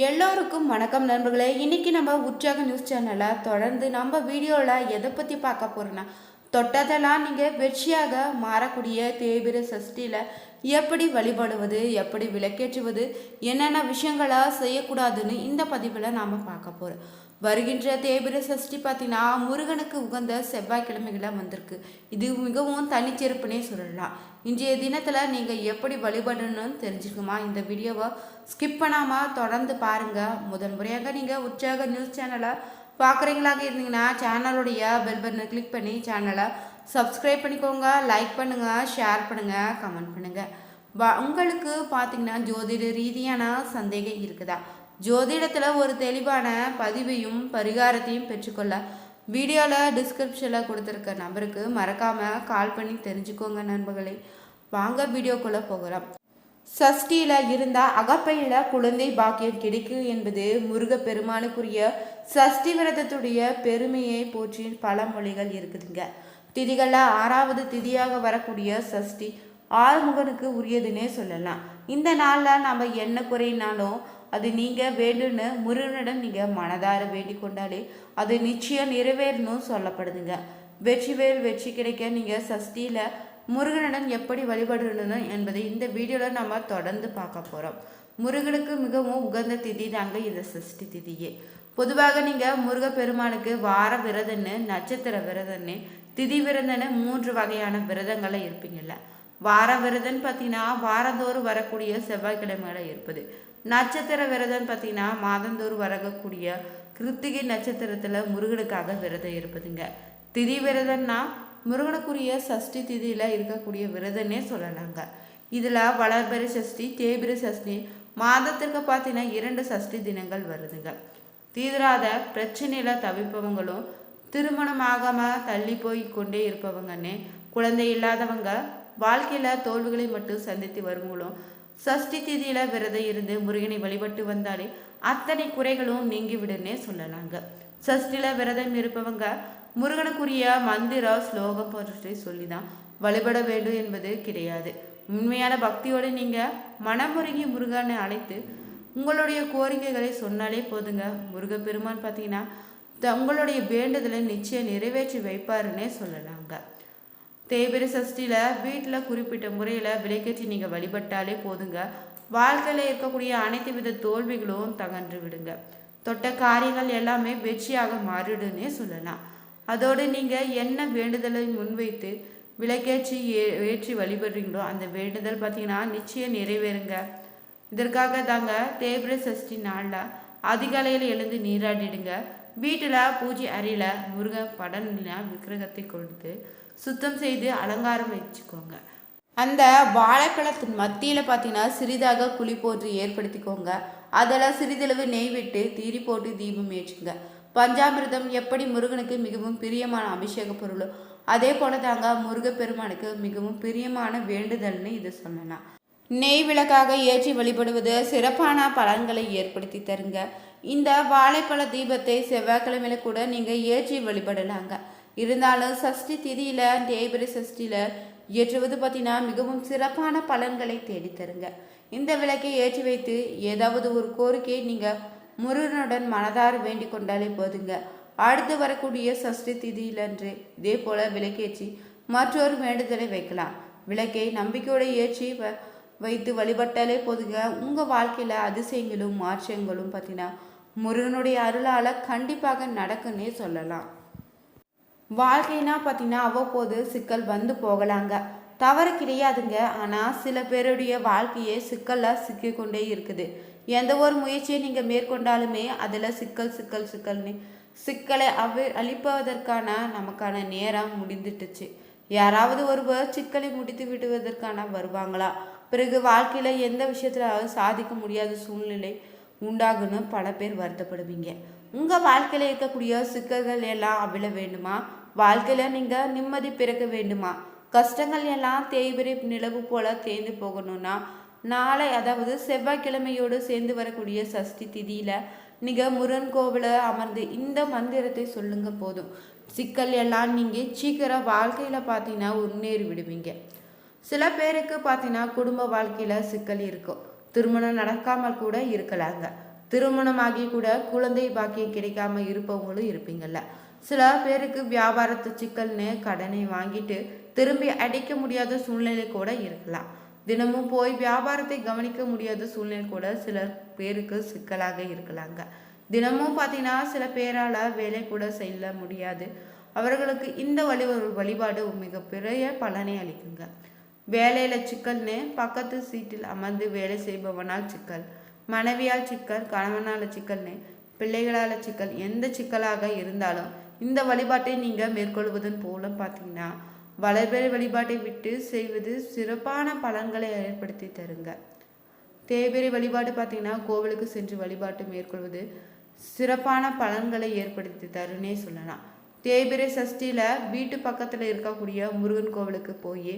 எல்லோருக்கும் வணக்கம் நண்பர்களே. இன்றைக்கி நம்ம உற்சாக நியூஸ் சேனலை தொடர்ந்து நம்ம வீடியோவில் எதை பற்றி பார்க்க போகிறோன்னா தொட்டதெல்லாம் நீங்கள் வெற்றியாக மாறக்கூடிய தேய்பிர சஷ்டியில் எப்படி வழிபடுவது எப்படி விளக்கேற்றுவது என்னென்ன விஷயங்களாக செய்யக்கூடாதுன்னு இந்த பதிவில் நாம் பார்க்க போகிறோம் வருகின்ற தேபிர சஷ்டி பார்த்தீங்கன்னா முருகனுக்கு உகந்த செவ்வாய்க்கிழமைகளாக வந்திருக்கு. இது மிகவும் தனிச்சிறப்புனே சொல்லலாம். இன்றைய தினத்தில் நீங்கள் எப்படி வழிபடணும்னு தெரிஞ்சுக்குமா இந்த வீடியோவை ஸ்கிப் பண்ணாமல் தொடர்ந்து பாருங்கள் முதல் முறையாக நீங்கள் உற்சாக நியூஸ் சேனலை பார்க்குறீங்களாக இருந்தீங்கன்னா சேனலுடைய பெல் பட்டனை கிளிக் பண்ணி சேனலை சப்ஸ்கிரைப் பண்ணிக்கோங்க. லைக் பண்ணுங்கள் ஷேர் பண்ணுங்கள் கமெண்ட் பண்ணுங்கள் உங்களுக்கு பார்த்தீங்கன்னா ஜோதிட ரீதியான சந்தேகம் இருக்குதா? ஜோதிடத்தில் ஒரு தெளிவான பதிவையும் பரிகாரத்தையும் பெற்றுக்கொள்ள வீடியோவில் டிஸ்கிரிப்ஷனில் கொடுத்துருக்க நம்பருக்கு மறக்காமல் கால் பண்ணி தெரிஞ்சுக்கோங்க நண்பர்களே. வாங்க வீடியோக்குள்ளே போகலாம். சஷ்டியில் இருந்தால் அகப்பையில் குழந்தை பாக்கியம் கிடைக்கும் என்பது முருகப்பெருமானுக்குரிய சஷ்டி விரதத்துடைய பெருமையை போற்றி பல மொழிகள் இருக்குதுங்க. திதிகளில் ஆறாவது திதியாக வரக்கூடிய சஷ்டி ஆறுமுகனுக்கு உரியதுன்னே சொல்லலாம். இந்த நாளில் நம்ம என்ன குறையினாலும் அது நீங்கள் வேண்டுன்னு முருகனிடம் நீங்கள் மனதார வேண்டிக் கொண்டாலே அது நிச்சயம் நிறைவேறணும் சொல்லப்படுதுங்க. வெற்றிவேல் வெற்றி கிடைக்க நீங்கள் சஷ்டியில் முருகனிடம் எப்படி வழிபடணும் என்பதை இந்த வீடியோவில் நம்ம தொடர்ந்து பார்க்க போகிறோம் முருகனுக்கு மிகவும் உகந்த திதி தாங்க இந்த சஷ்டி திதியே. பொதுவாக நீங்கள் முருகப்பெருமானுக்கு வார விரதன்னு நட்சத்திர விரதன்னு திதி விரதன்னு மூன்று வகையான விரதங்களை இருப்பீங்கள்ல வார விரதன்னு பார்த்தீங்கன்னா வாரந்தோறும் வரக்கூடிய செவ்வாய்க்கிழமையில இருப்பது. நட்சத்திர விரதம் பார்த்தீங்கன்னா மாதந்தோறும் வரக்கூடிய கிருத்திகை நட்சத்திரத்தில் முருகனுக்காக விரதம் இருப்பதுங்க. திதி விரதம்னா முருகனுக்குரிய சஷ்டி திதியில் இருக்கக்கூடிய விரதன்னே சொல்லலாங்க. இதில் வளர்பெரி சஷ்டி தேபிர சஷ்டி மாதத்திற்கு பார்த்தீங்கன்னா இரண்டு சஷ்டி தினங்கள் வருதுங்க. தீராத பிரச்சனையில் தவிப்பவங்களும் திருமணமாகாமல் தள்ளி போய் கொண்டே இருப்பவங்கன்னே குழந்தை இல்லாதவங்க வாழ்க்கையில் தோல்விகளை மட்டும் சந்தித்து வருவங்களும் சஷ்டி திதியில் விரதம் இருந்து முருகனை வழிபட்டு வந்தாலே அத்தனை குறைகளும் நீங்கிவிடுன்னே சொல்லலாங்க. சஷ்டியில் விரதம் இருப்பவங்க முருகனுக்குரிய மந்திர ஸ்லோகம் போன்றவற்றை சொல்லி தான் வழிபட வேண்டும் என்பது கிடையாது. உண்மையான பக்தியோடு நீங்கள் மனமுருகி முருகனை அழைத்து உங்களுடைய கோரிக்கைகளை சொன்னாலே போதுங்க. முருகப்பெருமான் பார்த்தீங்கன்னா த- உங்களுடைய வேண்டுதலை நிச்சயம் நிறைவேற்றி வைப்பாருன்னே சொல்லலாங்க. தேய்பிர சஷ்டியில் வீட்டில் குறிப்பிட்ட முறையில் விலைக்கேற்றி நீங்கள் வழிபட்டாலே போதுங்க. வாழ்க்கையில் இருக்கக்கூடிய அனைத்து வித தோல்விகளும் தகன்று விடுங்க. தொட்ட காரியங்கள் எல்லாமே வெற்றியாக மாறிடுன்னே சொல்லலாம். அதோடு நீங்கள் என்ன வேண்டுதலை முன்வைத்து விலைக்கேற்றி ஏ ஏற்றி வழிபடுறீங்களோ அந்த வேண்டுதல் பார்த்தீங்கன்னா நிச்சயம் நிறைவேறுங்க. இதற்காக தாங்க தேய்பிர சஷ்டி நாளில் அதிகாலையில் எழுந்து நீராடிடுங்க. வீட்டில் பூஜை அறையில் முருகன் படம் விக்கிரகத்தை கொடுத்து சுத்தம் செய்து அலங்காரம் வச்சுக்கோங்க. அந்த வாழைப்பழத்தின் மத்தியில் பார்த்தீங்கன்னா சிறிதாக குழி போட்டு ஏற்படுத்திக்கோங்க. அதெல்லாம் சிறிதளவு நெய் விட்டு தீரி போட்டு தீபம் ஏற்றுங்க. பஞ்சாமிர்தம் எப்படி முருகனுக்கு மிகவும் பிரியமான அபிஷேக பொருளோ அதே போல தாங்க முருகப்பெருமானுக்கு மிகவும் பிரியமான வேண்டுதல்னு இது சொல்லலாம். நெய் விளக்காக ஏற்றி வழிபடுவது சிறப்பான பலன்களை ஏற்படுத்தி தருங்க. இந்த வாழைப்பழ தீபத்தை செவ்வாய்க்கிழமையில கூட நீங்கள் ஏற்றி வழிபடலாங்க. இருந்தாலும் சஷ்டி திதியில் தேய்பிரி சஷ்டியில் ஏற்றுவது பார்த்தீங்கன்னா மிகவும் சிறப்பான பலன்களை தேடித்தருங்க இந்த விளக்கை ஏற்றி வைத்து ஏதாவது ஒரு கோரிக்கையை நீங்கள் முருகனுடன் மனதார வேண்டிக் கொண்டாலே போதுங்க. அடுத்து வரக்கூடிய சஷ்டி திதியிலன்று இதே போல் விளக்கேற்றி மற்றொரு வேண்டுதலை வைக்கலாம். விளக்கை நம்பிக்கையோடு ஏற்றி வ- வைத்து வழிபட்டாலே போதுங்க. உங்கள் வாழ்க்கையில் அதிசயங்களும் மாற்றங்களும் பார்த்தீங்கன்னா முருகனுடைய அருளால் கண்டிப்பாக நடக்குன்னே சொல்லலாம். வாழ்க்கைனா பார்த்தீங்கன்னா அவ்வப்போது சிக்கல் வந்து போகலாங்க. தவறு கிடையாதுங்க ஆனால் சில பேருடைய வாழ்க்கையே சிக்கலாக சிக்கிக்கொண்டே இருக்குது. எந்த ஒரு முயற்சியை நீங்கள் மேற்கொண்டாலுமே அதில் சிக்கல் சிக்கல் சிக்கல்னு சிக்கலை அவி அழிப்பதற்கான நமக்கான நேரம் முடிந்துட்டுச்சு. யாராவது ஒருவர் சிக்கலை முடித்து விடுவதற்கான வருவாங்களா? பிறகு வாழ்க்கையில் எந்த விஷயத்தில் சாதிக்க முடியாத சூழ்நிலை உண்டாகுன்னு பல பேர் வருத்தப்படுவீங்க. உங்கள் வாழ்க்கையில் இருக்கக்கூடிய சிக்கல்கள் எல்லாம் அவிழ வேண்டுமா? வாழ்க்கையில் நீங்கள் நிம்மதி பிறக்க வேண்டுமா? கஷ்டங்கள் எல்லாம் தேய்பிரி நிலவு போல தேர்ந்து போகணும்னா நாளை அதாவது செவ்வாய்க்கிழமையோடு சேர்ந்து வரக்கூடிய சஷ்டி திதியில் நீங்கள் முருகன் கோவில அமர்ந்து இந்த மந்திரத்தை சொல்லுங்க போதும். சிக்கல் எல்லாம் நீங்கள் சீக்கிரம் வாழ்க்கையில் பார்த்தீங்கன்னா முன்னேறி விடுவீங்க. சில பேருக்கு பார்த்தீங்கன்னா குடும்ப வாழ்க்கையில் சிக்கல் இருக்கும். திருமணம் நடக்காமல் கூட இருக்கலாங்க. திருமணமாகி கூட குழந்தை பாக்கியம் கிடைக்காம இருப்பவங்களும் இருப்பீங்கள்ல சில பேருக்கு வியாபாரத்து சிக்கல்னு கடனை வாங்கிட்டு திரும்பி அடைக்க முடியாத சூழ்நிலை கூட இருக்கலாம். தினமும் போய் வியாபாரத்தை கவனிக்க முடியாத சூழ்நிலை கூட சில பேருக்கு சிக்கலாக இருக்கலாங்க. தினமும் பார்த்தீங்கன்னா சில பேரால் வேலை கூட செய்ய முடியாது. அவர்களுக்கு இந்த வழி ஒரு வழிபாடு மிகப்பெரிய பலனை அளிக்குங்க. வேலையில் சிக்கல்னு பக்கத்து சீட்டில் அமர்ந்து வேலை செய்பவனால் சிக்கல் மனைவியால் சிக்கல் கணவனால் சிக்கல்னு பிள்ளைகளால் சிக்கல் எந்த சிக்கலாக இருந்தாலும் இந்த வழிபாட்டை நீங்கள் மேற்கொள்வதன் மூலம் பார்த்தீங்கன்னா வளர்பெற வழிபாட்டை விட்டு செய்வது சிறப்பான பலன்களை ஏற்படுத்தி தருங்க. தேய்பிரை வழிபாடு பார்த்தீங்கன்னா கோவிலுக்கு சென்று வழிபாட்டு மேற்கொள்வது சிறப்பான பலன்களை ஏற்படுத்தி தருன்னே சொல்லலாம். தேபிரை சஷ்டியில் வீட்டு பக்கத்தில் இருக்கக்கூடிய முருகன் கோவிலுக்கு போய்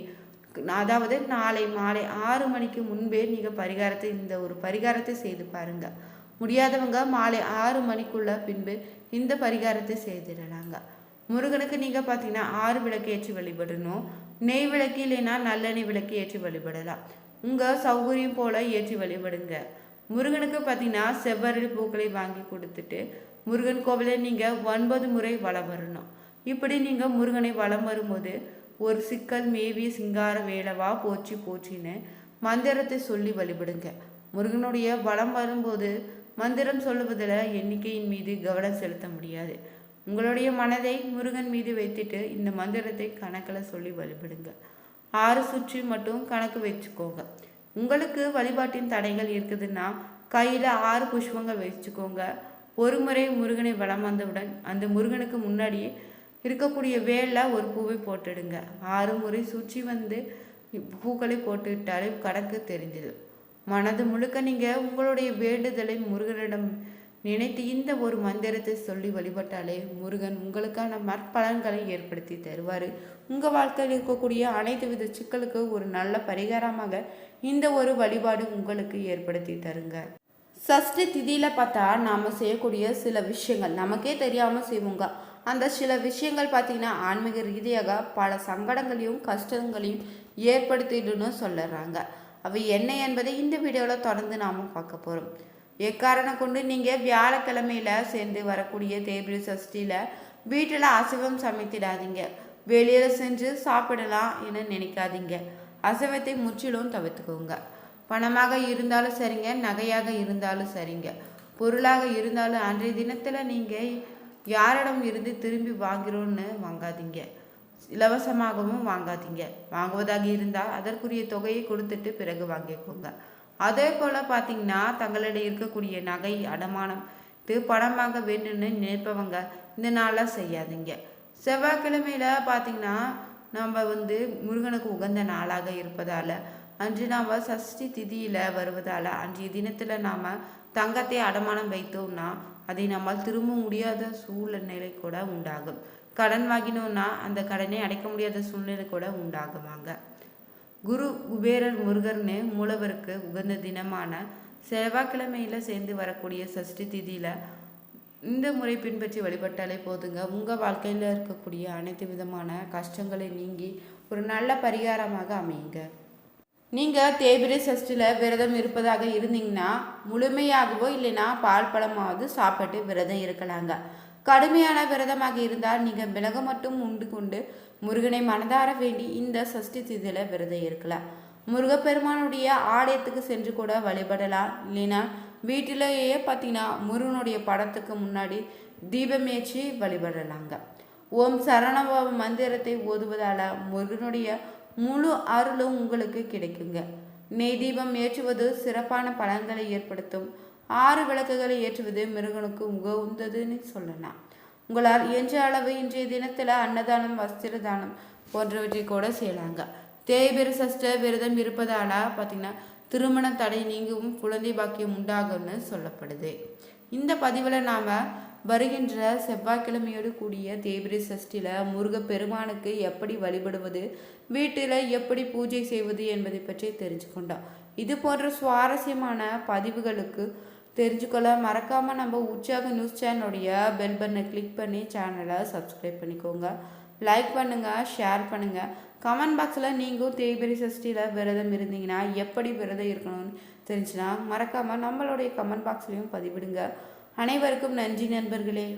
அதாவது நாளை மாலை ஆறு மணிக்கு முன்பே நீங்கள் பரிகாரத்தை இந்த ஒரு பரிகாரத்தை செய்து பாருங்கள் முடியாதவங்க மாலை ஆறு மணிக்குள்ள பின்பு இந்த பரிகாரத்தை செய்திடலாங்க. முருகனுக்கு நீங்கள் பார்த்தீங்கன்னா ஆறு விளக்கு ஏற்றி வழிபடணும். நெய் விளக்கு இல்லைன்னா நல்லெண்ணெய் விளக்கு ஏற்றி வழிபடலாம். உங்கள் சௌகரியம் போல் ஏற்றி வழிபடுங்க. முருகனுக்கு பார்த்தீங்கன்னா செவ்வரளி பூக்களை வாங்கி கொடுத்துட்டு முருகன் கோவிலை நீங்கள் ஒன்பது முறை வலம் வரணும். இப்படி நீங்கள் முருகனை வலம் வரும்போது ஒரு சிக்கல் மேவி சிங்கார வேலவா போச்சு போச்சின்னு மந்திரத்தை சொல்லி வழிபடுங்க. முருகனுடைய வலம் வரும்போது மந்திரம் சொல்லுவதில் எண்ணிக்கையின் மீது கவனம் செலுத்த முடியாது. உங்களுடைய மனதை முருகன் மீது வைத்துட்டு இந்த மந்திரத்தை கணக்கில் சொல்லி வழிபடுங்க. ஆறு சுற்றி மட்டும் கணக்கு வச்சுக்கோங்க. உங்களுக்கு வழிபாட்டின் தடைகள் இருக்குதுன்னா கையில் ஆறு புஷ்பங்கள் வச்சுக்கோங்க. ஒரு முறை முருகனை வளம் வந்தவுடன் அந்த முருகனுக்கு முன்னாடியே இருக்கக்கூடிய வேலில் ஒரு பூவை போட்டுடுங்க. ஆறு முறை சுற்றி வந்து பூக்களை போட்டுவிட்டாலே கணக்கு தெரிஞ்சிடும். மனது முழுக்க நீங்கள் உங்களுடைய வேண்டுதலை முருகனிடம் நினைத்து இந்த ஒரு மந்திரத்தை சொல்லி வழிபட்டாலே முருகன் உங்களுக்கான மற்பலன்களை ஏற்படுத்தி தருவார். உங்கள் வாழ்க்கையில் இருக்கக்கூடிய அனைத்து வித சிக்கலுக்கு ஒரு நல்ல பரிகாரமாக இந்த ஒரு வழிபாடு உங்களுக்கு ஏற்படுத்தி தருங்க. சஷ்டி திதியில் பார்த்தா நாம் செய்யக்கூடிய சில விஷயங்கள் நமக்கே தெரியாமல் செய்வோங்க. அந்த சில விஷயங்கள் பார்த்திங்கன்னா ஆன்மீக ரீதியாக பல சங்கடங்களையும் கஷ்டங்களையும் ஏற்படுத்திடுன்னு சொல்லுறாங்க. அவை என்ன என்பதை இந்த வீடியோவில் தொடர்ந்து நாம் பார்க்க போகிறோம் எக்காரணம் கொண்டு நீங்கள் வியாழக்கிழமையில் சேர்ந்து வரக்கூடிய தேய்பிரி சஷ்டியில் வீட்டில் அசைவம் சமைத்திடாதீங்க. வெளியில் செஞ்சு சாப்பிடலாம் என நினைக்காதீங்க. அசைவத்தை முற்றிலும் தவிர்த்துக்கோங்க. பணமாக இருந்தாலும் சரிங்க நகையாக இருந்தாலும் சரிங்க. பொருளாக இருந்தாலும் அன்றைய தினத்தில் நீங்கள் யாரிடம் இருந்து திரும்பி வாங்கிறோன்னு வாங்காதீங்க. இலவசமாகவும் வாங்காதீங்க. வாங்குவதாக இருந்தால் அதற்குரிய தொகையை கொடுத்துட்டு பிறகு வாங்கிக்கோங்க. அதே போல் பார்த்தீங்கன்னா தங்களிடம் இருக்கக்கூடிய நகை அடமானம் இது பணமாக வேணும்னு நினைப்பவங்க இந்த நாளாக செய்யாதீங்க. செவ்வாய்க்கிழமையில் பார்த்தீங்கன்னா நம்ம வந்து முருகனுக்கு உகந்த நாளாக இருப்பதால் அன்று நாம் சஷ்டி திதியில் வருவதால் அன்றைய தினத்தில் நாம் தங்கத்தை அடமானம் வைத்தோம்னா அதை நம்மால் திரும்ப முடியாத சூழ்நிலை கூட உண்டாகும். கடன் வாங்கினோம்னா அந்த கடனை அடைக்க முடியாத சூழ்நிலை கூட உண்டாகுவாங்க குரு குபேரர் முருகர்னு மூலவருக்கு உகந்த தினமான செவ்வாய்க்கிழமையில் சேர்ந்து வரக்கூடிய சஷ்டி திதியில் இந்த முறை பின்பற்றி வழிபட்டாலே போதுங்க. உங்கள் வாழ்க்கையில் இருக்கக்கூடிய அனைத்து விதமான கஷ்டங்களை நீங்கி ஒரு நல்ல பரிகாரமாக அமையுங்க. நீங்கள் தேய்பிரை சஷ்டியில் விரதம் இருப்பதாக இருந்தீங்கன்னா முழுமையாகவோ இல்லைன்னா பால் பழமாவது சாப்பிட்டு விரதம் இருக்கலாங்க. கடுமையான விரதமாக இருந்தால் நீங்கள் மிளகு மட்டும் உண்டு கொண்டு முருகனை மனதார வேண்டி இந்த சஷ்டி திதியில் விரதம் இருக்கலாம். முருகப்பெருமானுடைய ஆலயத்துக்கு சென்று கூட வழிபடலாம். இல்லைன்னா வீட்டிலேயே பார்த்தீங்கன்னா முருகனுடைய படத்துக்கு முன்னாடி தீபமேச்சி வழிபடலாங்க. ஓம் சரணபவ மந்திரத்தை ஓதுவதால் முருகனுடைய முழு அருளும் உங்களுக்கு கிடைக்குங்க. நெய் தீபம் ஏற்றுவது சிறப்பான பலன்களை ஏற்படுத்தும். ஆறு விளக்குகளை ஏற்றுவது மிருகனுக்கு உகவுந்ததுன்னு சொல்லலாம். உங்களால் இயன்ற அளவு இன்றைய தினத்தில் அன்னதானம் வஸ்திர தானம் போன்றவற்றை கூட செய்யலாங்க. தேய்பிர சஷ்ட விரதம் இருப்பதால பார்த்தீங்கன்னா திருமண தடை நீங்கவும் குழந்தை பாக்கியம் உண்டாகும்னு சொல்லப்படுது. இந்த பதிவில் நாம் வருகின்ற செவ்வாய்க்கிழமையோடு கூடிய தேய்பிரை சஷ்டியில் முருகப்பெருமானுக்கு எப்படி வழிபடுவது வீட்டில் எப்படி பூஜை செய்வது என்பதை பற்றி தெரிஞ்சுக்கொண்டோம். இது போன்ற சுவாரஸ்யமான பதிவுகளுக்கு தெரிஞ்சுக்கொள்ள மறக்காமல் நம்ம உற்சாக நியூஸ் சேனலுடைய பெல் பட்டனை கிளிக் பண்ணி சேனலை சப்ஸ்கிரைப் பண்ணிக்கோங்க. லைக் பண்ணுங்கள் ஷேர் பண்ணுங்கள் கமெண்ட் பாக்ஸில் நீங்களும் தேய்பெரி சஷ்டியில் விரதம் இருந்தீங்கன்னா எப்படி விரதம் இருக்கணும்னு தெரிஞ்சுன்னா மறக்காமல் நம்மளுடைய கமெண்ட் பாக்ஸ்லேயும் பதிவிடுங்க. அனைவருக்கும் நன்றி நண்பர்களே.